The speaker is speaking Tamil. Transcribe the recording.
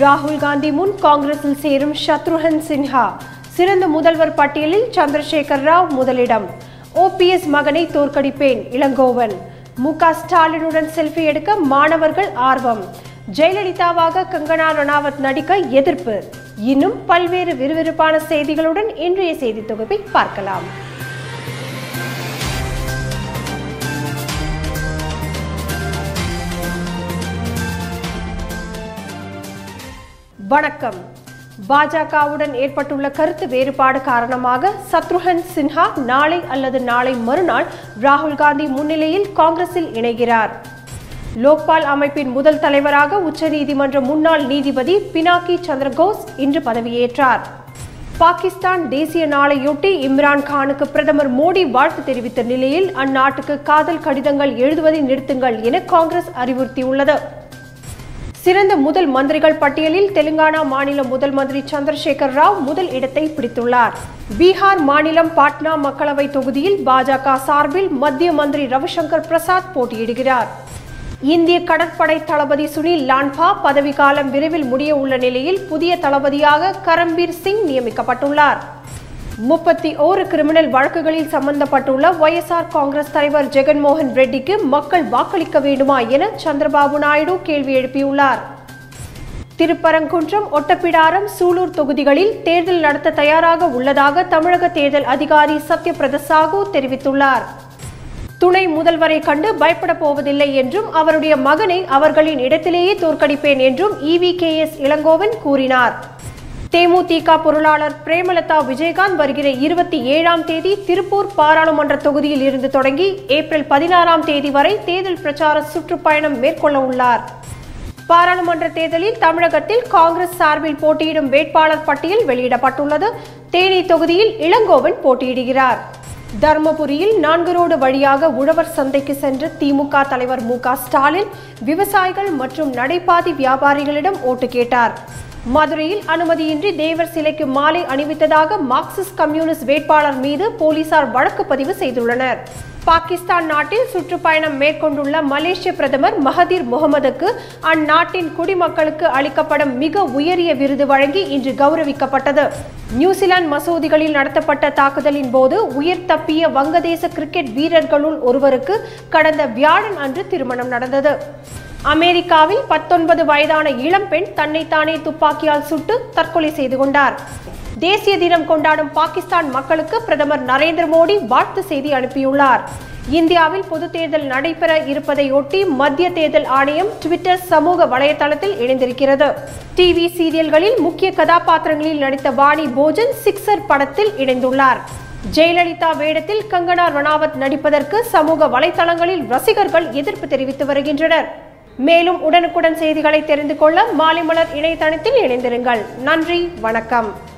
ராகுல் காந்தி முன் காங்கிரஸில் சேரும் சத்ருஹன் சின்ஹா. சிறந்த முதல்வர் பட்டியலில் சந்திரசேகர் ராவ் முதலிடம். ஓபிஎஸ் மகனை தோற்கடிப்பேன் இளங்கோவன். மு ஸ்டாலினுடன் செல்ஃபி எடுக்க மாணவர்கள் ஆர்வம். ஜெயலலிதாவாக கங்கனா ரணாவத் நடிக்க எதிர்ப்பு. இன்னும் பல்வேறு விறுவிறுப்பான செய்திகளுடன் இன்றைய செய்தி தொகுப்பை பார்க்கலாம். வணக்கம். பாஜகவுடன் ஏற்பட்டுள்ள கருத்து வேறுபாடு காரணமாக சத்ருஹன் சின்ஹா நாளை அல்லது நாளை மறுநாள் ராகுல் காந்தி முன்னிலையில் காங்கிரஸில் இணைகிறார். லோக்பால் அமைப்பின் முதல் தலைவராக உச்சநீதிமன்ற முன்னாள் நீதிபதி பினாக்கி சந்திரகோஸ் இன்று பதவியேற்றார். பாகிஸ்தான் தேசிய நாளையொட்டி இம்ரான் கானுக்கு பிரதமர் மோடி வாழ்த்து தெரிவித்த நிலையில் அந்நாட்டுக்கு காதல் கடிதங்கள் எழுதுவதை நிறுத்துங்கள் என காங்கிரஸ் அறிவுறுத்தியுள்ளது. சிறந்த முதல் மந்திரிகள் பட்டியலில் தெலுங்கானா மாநில முதல் மந்திரி சந்திரசேகர் ராவ் முதல் இடத்தை பிடித்துள்ளார். பீகார் மாநிலம் பாட்னா மக்களவை தொகுதியில் பாஜக சார்பில் மத்திய மந்திரி ரவிசங்கர் பிரசாத் போட்டியிடுகிறார். இந்திய கடற்படை தளபதி சுனில் லான்பா பதவிக்காலம் விரைவில் முடிய உள்ள நிலையில் புதிய தளபதியாக கரம்பீர் சிங் நியமிக்கப்பட்டுள்ளார். முப்பத்தி ஓரு கிரிமினல் வழக்குகளில் சம்பந்தப்பட்டுள்ள ஒய்எஸ்ஆர் காங்கிரஸ் தலைவர் ஜெகன்மோகன் ரெட்டிக்கு மக்கள் வாக்களிக்க வேண்டுமா என சந்திரபாபு நாயுடு கேள்வி எழுப்பியுள்ளார். திருப்பரங்குன்றம் ஒட்டப்பிடாரம் சூலூர் தொகுதிகளில் தேர்தல் நடத்த தயாராக உள்ளதாக தமிழக தேர்தல் அதிகாரி சத்யபிரத சாகு தெரிவித்துள்ளார். துணை முதல்வரை கண்டு பயப்பட போவதில்லை என்றும் அவருடைய மகனை அவர்களின் இடத்திலேயே தோற்கடிப்பேன் என்றும் இவி கே எஸ் இளங்கோவன் கூறினார். தேமுதிக பொருளாளர் பிரேமலதா விஜயகாந்த் வருகிற இருபத்தி ஏழாம் தேதி திருப்பூர் பாராளுமன்ற தொகுதியில் இருந்து தொடங்கி ஏப்ரல் பதினாறாம் தேதி வரை தேர்தல் பிரச்சார சுற்றுப்பயணம் மேற்கொள்ள உள்ளார். பாராளுமன்ற தேர்தலில் தமிழகத்தில் காங்கிரஸ் சார்பில் போட்டியிடும் வேட்பாளர் பட்டியல் வெளியிடப்பட்டுள்ளது. தேனி தொகுதியில் இளங்கோவன் போட்டியிடுகிறார். தர்மபுரியில் நான்கு ரோடு வழியாக உழவர் சந்தைக்கு சென்ற திமுக தலைவர் மு ஸ்டாலின் விவசாயிகள் மற்றும் நடைபாதை வியாபாரிகளிடம் ஓட்டு கேட்டார். மதுரையில் அனுமதியின்றி தேவர் சிலைக்கு மாலை அணிவித்ததாக மார்க்சிஸ்ட் கம்யூனிஸ்ட் வேட்பாளர் மீது போலீசார் வழக்கு பதிவு செய்துள்ளனர். பாகிஸ்தான் நாட்டில் சுற்றுப்பயணம் மேற்கொண்டுள்ள மலேசிய பிரதமர் மஹதீர் முகமதுக்கு அந்நாட்டின் குடிமக்களுக்கு அளிக்கப்படும் மிக உயரிய விருது வழங்கி இன்று கௌரவிக்கப்பட்டது. நியூசிலாந்து மசூதிகளில் நடத்தப்பட்ட தாக்குதலின் போது உயிர் தப்பிய வங்கதேச கிரிக்கெட் வீரர்களுள் ஒருவருக்கு கடந்த வியாழன் அன்று திருமணம் நடந்தது. அமெரிக்காவில் பத்தொன்பது வயதான இளம்பெண் தன்னைத்தானே துப்பாக்கியால் சுட்டு தற்கொலை செய்து கொண்டார். தேசிய தினம் கொண்டாடும் பாகிஸ்தான் மக்களுக்கு பிரதமர் நரேந்திர மோடி வாழ்த்து செய்தி அனுப்பியுள்ளார். இந்தியாவில் பொது தேர்தல் நடைபெற இருப்பதையொட்டி மத்திய தேர்தல் ஆணையம் ட்விட்டர் சமூக வலைதளத்தில் இணைந்திருக்கிறது. டிவி சீரியல்களில் முக்கிய கதாபாத்திரங்களில் நடித்த வாணி போஜன் சிக்ஸர் படத்தில் இணைந்துள்ளார். ஜெயலலிதா வேடத்தில் கங்கனா ரணாவத் நடிப்பதற்கு சமூக வலைதளங்களில் ரசிகர்கள் எதிர்ப்பு தெரிவித்து வருகின்றனர். மேலும் உடனுக்குடன் செய்திகளை தெரிந்து கொள்ள மாலை மலர் இணையதளத்தில் இணைந்திருங்கள். நன்றி வணக்கம்.